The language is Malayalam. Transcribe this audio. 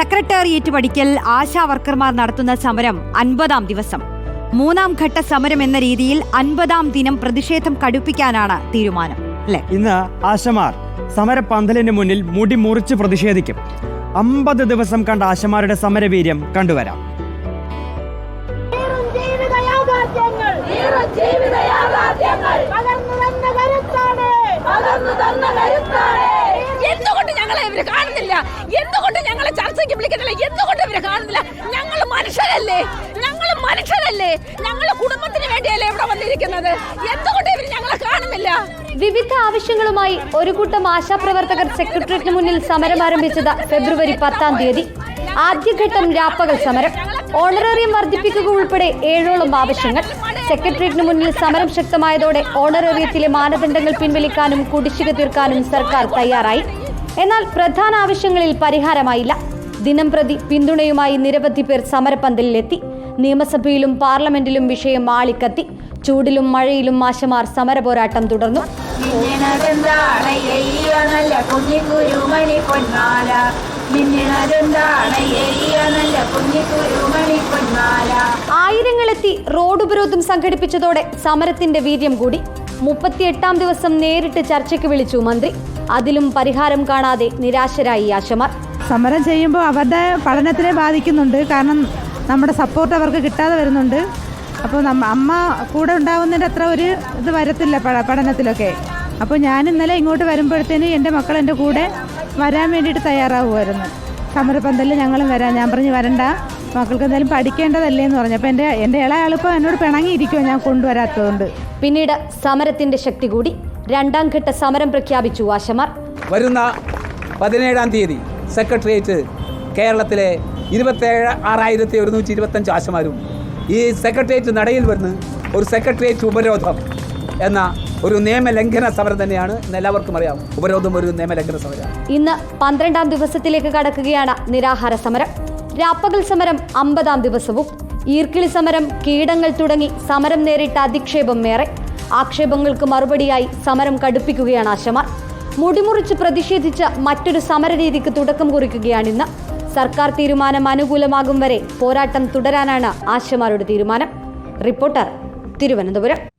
സെക്രട്ടേറിയറ്റ് പഠിക്കൽ ആശാ വർക്കർമാർ നടത്തുന്ന സമരം അൻപതാം ദിവസം. മൂന്നാം ഘട്ട സമരം എന്ന രീതിയിൽ അൻപതാം ദിനം പ്രതിഷേധം കടുപ്പിക്കാനാണ് തീരുമാനം അല്ലെ? ഇന്ന് ആശമാർ സമരപന്തലിന് മുന്നിൽ മുടി മുറിച്ച് പ്രതിഷേധിക്കും. അമ്പത് ദിവസം കണ്ട ആശമാരുടെ സമരവീര്യം കണ്ടുവരാം. ജീവിത ഇവർ കാണുന്നില്ല. എന്തുകൊണ്ട് ഞങ്ങളെ ചർച്ചയ്ക്ക് വിളിക്കുന്നില്ല? എന്തുകൊണ്ട് ഇവർ കാണുന്നില്ല? ഞങ്ങൾ മനുഷ്യരല്ലേ? ഞങ്ങൾ മനുഷ്യരല്ലേ? ഞങ്ങൾ കുടുംബത്തിന് വേണ്ടിയല്ലേ ഇവിടെ വന്നിരിക്കുന്നത്? എന്തുകൊണ്ട് ഇവർ ഞങ്ങളെ കാണുന്നില്ല? വിവിധ ആവശ്യങ്ങളുമായി ഒരു കൂട്ടം ആശാപ്രവർത്തകർ സെക്രട്ടേറിയറ്റിന് മുന്നിൽ സമരം ആരംഭിച്ചത് ഫെബ്രുവരി പത്താം തീയതി. ആദ്യഘട്ടം രാപ്പകൽ സമരം. ഓണറേറിയം വർദ്ധിപ്പിക്കുക ഉൾപ്പെടെ ഏഴോളം ആവശ്യങ്ങൾ. സെക്രട്ടേറിയറ്റിന് മുന്നിൽ സമരം ശക്തമായതോടെ ഓണറേറിയത്തിലെ മാനദണ്ഡങ്ങൾ പിൻവലിക്കാനും കുടിശ്ശിക തീർക്കാനും സർക്കാർ തയ്യാറായി. എന്നാൽ പ്രധാന ആവശ്യങ്ങളിൽ പരിഹാരമായില്ല. ദിനം പ്രതി പിന്തുണയുമായി നിരവധി പേർ സമരപ്പന്തലിലെത്തി നിയമസഭയിലും പാർലമെന്റിലും വിഷയം ആളിക്കത്തി. ചൂടിലും മഴയിലും തുടർന്നു. മിന്നിനതെന്താണ് നല്ല കുഞ്ഞിക്കുരുമണി പൊന്മാല ആയിരങ്ങളെത്തി റോഡ് ഉപരോധം സംഘടിപ്പിച്ചതോടെ സമരത്തിന്റെ വീര്യം കൂടി. മുപ്പത്തിയെട്ടാം ദിവസം നേരിട്ട് ചർച്ചയ്ക്ക് വിളിച്ചു മന്ത്രി. അതിലും പരിഹാരം കാണാതെ നിരാശരായി ആശമാർ. സമരം ചെയ്യുമ്പോൾ അവരുടെ പഠനത്തിനെ ബാധിക്കുന്നുണ്ട്. കാരണം നമ്മുടെ സപ്പോർട്ട് അവർക്ക് കിട്ടാതെ വരുന്നുണ്ട്. അപ്പോൾ നമ്മ അമ്മ കൂടെ ഉണ്ടാവുന്നതിന്റെ അത്ര ഒരു ഇത് വരത്തില്ല പഠനത്തിലൊക്കെ. അപ്പോൾ ഞാൻ ഇന്നലെ ഇങ്ങോട്ട് വരുമ്പോഴത്തേന് എന്റെ മക്കൾ എന്റെ കൂടെ വരാൻ വേണ്ടിയിട്ട് തയ്യാറാവുമായിരുന്നു സമരപന്തലിൽ ഞങ്ങളും വരാം. ഞാൻ പറഞ്ഞ് വരണ്ട. മക്കൾക്ക് എന്തായാലും പഠിക്കേണ്ടതല്ലേ എന്ന് പറഞ്ഞു. അപ്പോൾ എന്റെ എന്റെ ഇളയാളിപ്പോൾ എന്നോട് പിണങ്ങിയിരിക്കുമോ ഞാൻ കൊണ്ടുവരാത്തതുകൊണ്ട്. പിന്നീട് സമരത്തിന്റെ ശക്തി കൂടി രണ്ടാം ഘട്ട സമരം പ്രഖ്യാപിച്ചു ആശമാർ വരുന്ന പതിനേഴാം തീയതി സെക്രട്ടേറിയറ്റ് കേരളത്തിലെ ഇരുപത്തേഴ് ആറായിരത്തി ഒരുന്നൂറ്റി ഇരുപത്തഞ്ച് ആശമാരും ഈ സെക്രട്ടേറിയറ്റ് നടയിൽ വന്ന് ഒരു സെക്രട്ടേറിയറ്റ് ഉപരോധം എന്ന ഒരു നിയമലംഘന സമരം തന്നെയാണ് ഇന്ന് എല്ലാവർക്കും അറിയാം. ഉപരോധം ഒരു നിയമലംഘന സമരമാണ്. ഇന്ന് പന്ത്രണ്ടാം ദിവസത്തിലേക്ക് കടക്കുകയാണ് നിരാഹാര സമരം. രാപ്പകൽ സമരം അമ്പതാം ദിവസവും. ഈർക്കിളി സമരം കീടങ്ങൾ തുടങ്ങി സമരം നേരിട്ട അധിക്ഷേപം ഏറെ. ആക്ഷേപങ്ങൾക്ക് മറുപടിയായി സമരം കടുപ്പിക്കുകയാണ് ആശമാർ. മുടിമുറിച്ച് പ്രതിഷേധിച്ച മറ്റൊരു സമരരീതിക്ക് തുടക്കം കുറിക്കുകയാണിന്ന് സർക്കാർ തീരുമാനം അനുകൂലമാകും വരെ പോരാട്ടം തുടരാനാണ് ആശമാരുടെ തീരുമാനം. റിപ്പോർട്ടർ തിരുവനന്തപുരം.